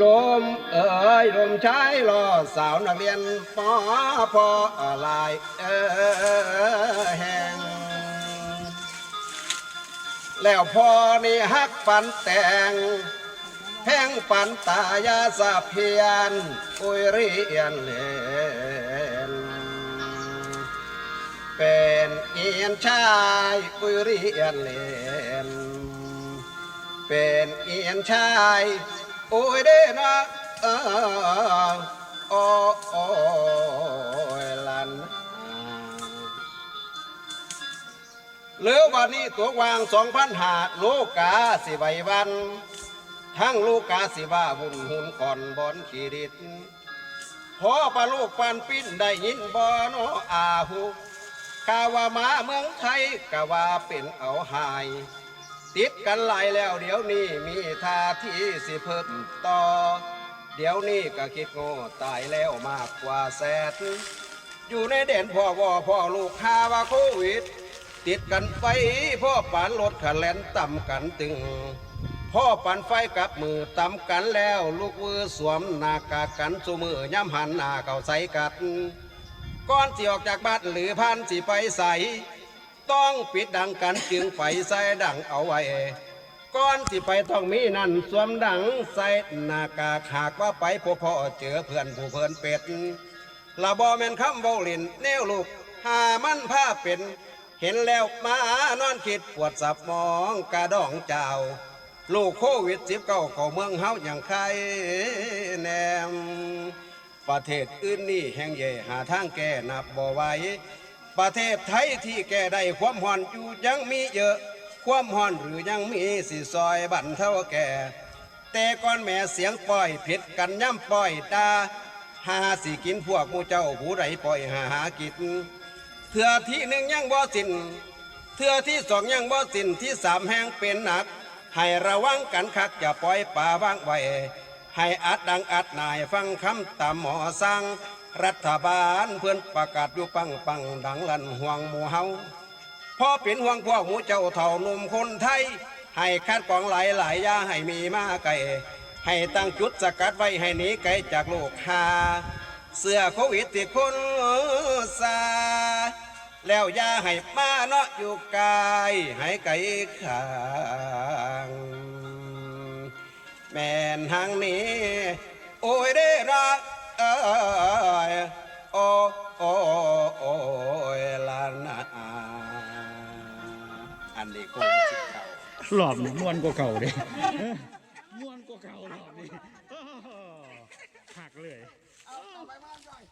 ลมเอ่ยลมชายรอสาวนักเรียนปอพอลายเออแหงแล้วพอนี่ฮักปันแต่งแพงปันตายาสาเพียนอุยเรียนเล่นเป็นเอียนชายอุยเรียนเล่นเป็นเอียนชาย โอ้ยเด้นะเออโอ้ยลันเหลือวันนี้ตัววางสองพันหาลูกกาสิไววัน ทั้งลูกกาสิว่าบุญหุ่นก่อนบอนขีดิตพอปลาลูกปันปิ้นได้ยินบอนออาหูกาว่ามาเมืองไทยกาว่าเป็นเอาหาย ติดกันหลายแล้วเดี๋ยวนี้มีท่าที่สิเพิ่มต่อ เดี๋ยวนี้ก็คิดโง่ตายแล้วมากกว่าแสนอยู่ในเด่นพ่อวอพ่อลูกหาว่าโควิด ติดกันไฟพ่อปานรถขันแลนต่ำกันตึง พ่อปันไฟกับมือต่ำกันแล้วลูกมือสวมหน้ากากกันสูมือย่ำหันหน้าเข้าใส่กัดก่อนสิออกจากบ้านหรือพันสิไปใส่ ต้องปิดดังกันจึงไปใส่ดังเอาไว้ก่อนสิไปต้องมีนั่นสวมดังใส่หน้ากากหากว่าไปพบพ่อเจอเพื่อนผู้เพื่อนเป็ดละบอแมนคำเบาลินแนวลูกหามันผ้าเป็น เห็นแล้วมานอนคิดปวดสับมองกระดองเจ้า ลูกโควิดสิบเก้าเข้าเมืองเฮาอย่างใครแนม ประเทศอื่นนี่แห่งใหญ่หาทางแก้นับบ่ไหว ประเทศไทยที่แก้ได้ความห่อนอยู่ยังมีเยอะ ความห่อนหรือยังมีสิซอยบันเท่าแก่ แต่ก่อนแม่เสียงปล่อยผิดกันย่ำปล่อยตาหาสิกินพวกมูเจ้าผู้ใดปล่อยหาหากินเถื่อที่หนึ่งยังบ่สิ้นเถื่อที่สองยังบ่สิ้นที่สามแห่งเป็นหนัก ให้ระวังกันคักอย่าปล่อยป่าว่างไว้ ให้อัดดังอัดนายฟังคำตามหมอสั่งรัฐบาลเพื่อนประกาศอยู่ปังปังดังลั่นห่วงหมู่เฮาพอเป็นห่วงพวกหมูเจ้าเท่าหนุ่มคนไทย ให้คัดกองหลายหลายยาให้มีมาไกลให้ตั้งจุดสกัดไว้ให้หนีไกลจากโลกหาเสื้อโควิดที่คนซาแล้วยาให้มาเนาะอยู่กายให้ไกลข้าง แม่นทางนี้ โอ้ยได้รักเอ้ยโอ้โอ้โอ้ยลานาอันนี้คงสิเก่าหลอบนี่ม่วนกว่าเก่าเด้ม่วนกว่าเก่าหลอบนี่อ้อหักเลยเอาไปบ้านหน่อย